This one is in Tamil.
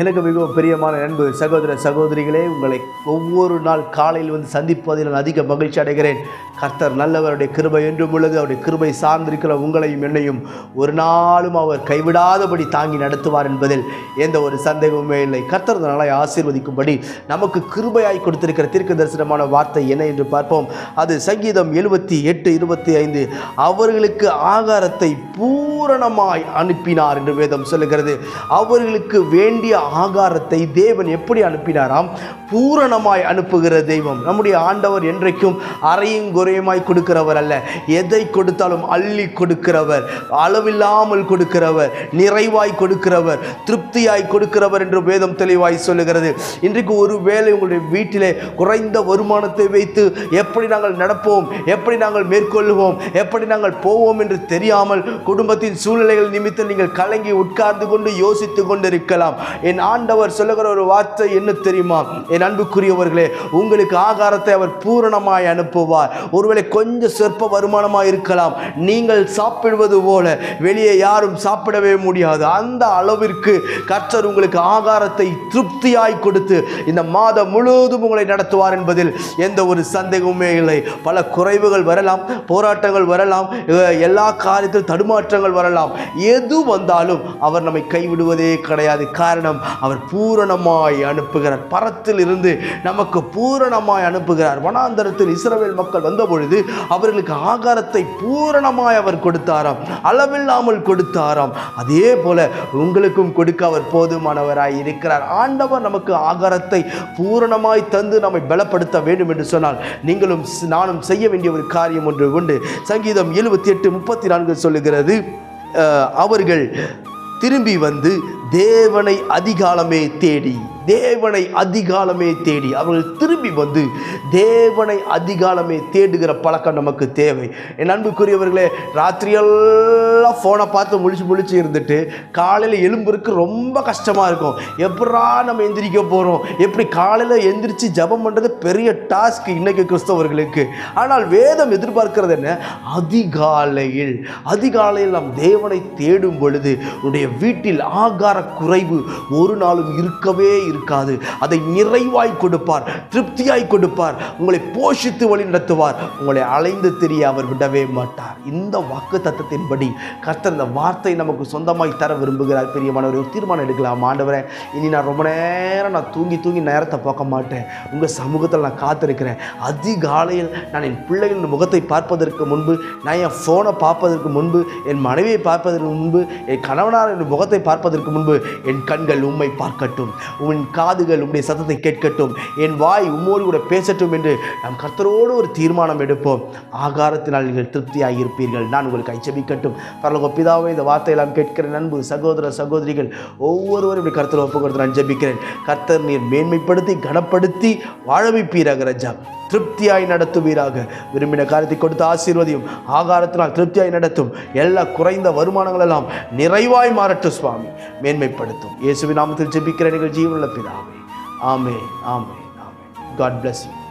எனக்கு மிகவும் பிரியமான நண்பு சகோதர சகோதரிகளே உங்களை ஒவ்வொரு நாள் காலையில் வந்து சந்திப்பதில் நான் அதிக மகிழ்ச்சி அடைகிறேன். கர்த்தர் நல்லவருடைய கிருபை என்றும் உள்ளது அவருடைய கிருபை சார்ந்திருக்கிற உங்களையும் என்னையும் ஒரு நாளும் அவர் கைவிடாதபடி தாங்கி நடத்துவார் என்பதில் எந்த ஒரு சந்தேகமுமே இல்லை. கர்த்தர் இந்த நாளை ஆசீர்வதிக்கும்படி நமக்கு கிருபையாய் கொடுத்திருக்கிற தீர்க்க தரிசனமான வார்த்தை என்ன என்று பார்ப்போம். அது சங்கீதம் எழுபத்தி எட்டு இருபத்தி ஐந்து. அவர்களுக்கு ஆகாரத்தை பூரணமாய் அனுப்பினார் என்று வேதம் சொல்லுகிறது. அவர்களுக்கு வேண்டிய ஆகாரத்தை தேவன் எப்படி அனுப்பினாராம்? பூரணமாய் அனுப்புகிற தெய்வம். நம்முடைய ஆண்டவர் என்றைக்கும் அறையும் குறையுமாய் கொடுக்கிறவர் அல்ல. எதை கொடுத்தாலும் அள்ளி கொடுக்கிறவர் அளவில்லாமல் கொடுக்கிறவர் நிறைவாய் கொடுக்கிறவர் திருப்தியாய் கொடுக்கிறவர் என்று வேதம் தெளிவாய் சொல்லுகிறது. இன்றைக்கு ஒரு வேலை உங்களுடைய வீட்டிலே குறைந்த வருமானத்தை வைத்து எப்படி நாங்கள் நடப்போம் எப்படி நாங்கள் மேற்கொள்வோம் எப்படி நாங்கள் போவோம் என்று தெரியாமல் குடும்பத்தின் சூழ்நிலைகள் நிமித்தம் நீங்கள் கலங்கி உட்கார்ந்து கொண்டு யோசித்து கொண்டிருக்கலாம். என் ஆண்டவர் சொல்லுகிற ஒரு வார்த்தை என்ன தெரியுமா? என் அன்புக்குரியவர்களே உங்களுக்கு ஆகாரத்தை அவர் பூரணமாய் அனுப்புவார். ஒருவேளை கொஞ்சம் சொற்ப வருமானமாக இருக்கலாம். நீங்கள் சாப்பிடுவது போல வெளியே யாரும் சாப்பிடவே முடியாது. அந்த அளவிற்கு கர்த்தர் உங்களுக்கு ஆகாரத்தை திருப்தியாய் கொடுத்து இந்த மாதம் முழுவதும் உங்களை நடத்துவார் என்பதில் எந்த ஒரு சந்தேகமுமே இல்லை. பல குறைவுகள் வரலாம் போராட்டங்கள் வரலாம் எல்லா காரியத்திலும் தடுமாற்றங்கள் வரலாம். எது வந்தாலும் அவர் நம்மை கைவிடுவதே கிடையாது. காரணம் அவர் பூரணமாய் அனுப்புகிறார். பரத்தில் இருந்து நமக்கு பூரணமாய் அனுப்புகிறார். வனாந்தரத்தில் இஸ்ரவேல் மக்கள் வந்த பொழுது அவர்களுக்கு ஆகாரத்தை பூரணமாய் அவர் கொடுத்தாராம். அளவில்லாமல் கொடுத்தாராம். அதே போல உங்களுக்கும் கொடுக்க அவர் போதுமானவராய் இருக்கிறார். ஆண்டவர் நமக்கு ஆகாரத்தை பூரணமாய் தந்து நம்மை பலப்படுத்த வேண்டும் என்று சொன்னால் நீங்களும் நானும் செய்ய வேண்டிய ஒரு காரியம் ஒன்று உண்டு. சங்கீதம் எழுபத்தி எட்டு முப்பத்தி நான்கு சொல்லுகிறது அஹ், அவர்கள் திரும்பி வந்து தேவனை அதிகாலமே தேடி. தேவனை அதிகாலமே தேடி அவர்கள் திரும்பி வந்து தேவனை அதிகாலமே தேடுகிற பழக்கம் நமக்கு தேவை. என் அன்புக்குரியவர்களே ராத்திரியெல்லாம் ஃபோனை பார்த்து முழிச்சு முழிச்சு இருந்துட்டு காலையில் எலும்புருக்கு ரொம்ப கஷ்டமாக இருக்கும். எப்படா நம்ம எந்திரிக்க போகிறோம் எப்படி காலையில் எந்திரிச்சு ஜெபம் பண்ணுறது பெரிய டாஸ்க் இன்றைக்கு கிறிஸ்தவர்களுக்கு. ஆனால் வேதம் எதிர்பார்க்கிறது என்ன? அதிகாலையில் அதிகாலையில் நாம் தேவனை தேடும் பொழுது உடைய வீட்டில் ஆகார குறைவு ஒரு நாளும் இருக்கவே இருக்காது. அதை நிறைவாய் கொடுப்பார் திருப்தியாய் கொடுப்பார். உங்களை போஷித்து வழி நடத்துவார். உங்களை அலைந்து தெரிய அவர் விடவே மாட்டார். இந்த வாக்கு தத்துவத்தின்படி கர்த்தர் இந்த வார்த்தை நமக்கு சொந்தமாய் தர விரும்புகிறார். பெரியமானவர் ஒரு தீர்மானம் எடுக்கலாம். ஆண்டவரே இனி நான் ரொம்ப நேரம் நான் தூங்கி தூங்கி நேரத்தை பார்க்க மாட்டேன். உங்கள் சமூகத்தில் நான் காத்திருக்கிறேன். அதிகாலையில் நான் என் பிள்ளைகளின் முகத்தை பார்ப்பதற்கு முன்பு நான் என் ஃபோனை பார்ப்பதற்கு முன்பு என் மனைவியை பார்ப்பதற்கு முன்பு என் கணவனார் என் முகத்தை பார்ப்பதற்கு முன்பு என் கண்கள் உம்மை பார்க்கட்டும். உன் காதுகள் உம்முடைய சத்தத்தை கேட்கட்டும். என் வாய் உம்மோடு கூட பேசட்டும் என்று நாம் கர்த்தரோடு ஒரு தீர்மானம் எடுப்போம். ஆகாரத்தினால் நீங்கள் திருப்தியாக இருப்பீர்கள் நான் உங்களுக்கு ஐச்சபிக்கட்டும். பரலோக பிதாவை இந்த வார்த்தையெல்லாம் கேட்கிற நண்பு சகோதர சகோதரிகள் ஒவ்வொருவரும் இப்படி கர்த்தர் ஒப்பு கொடுத்து நான் ஜபிக்கிறேன். கர்த்தர் நீர் மேன்மைப்படுத்தி கனப்படுத்தி வாழவிப்பீராக ரஜா. திருப்தியாய் நடத்துவீராக. விரும்பின காரியத்தை கொடுத்து ஆசீர்வதியும் ஆகாரத்தினால் திருப்தியாய் நடத்தும். எல்லா குறைந்த வருமானங்கள் எல்லாம் நிறைவாய் மாறட்டும் சுவாமி. மேன்மைப்படுத்தும். இயேசுவின் நாமத்தில் ஜெபிக்கிற நிகழ்ச்சியில் உள்ள பிதாவே ஆமே. ஆமே ஆமே காட் பிளஸ் யூ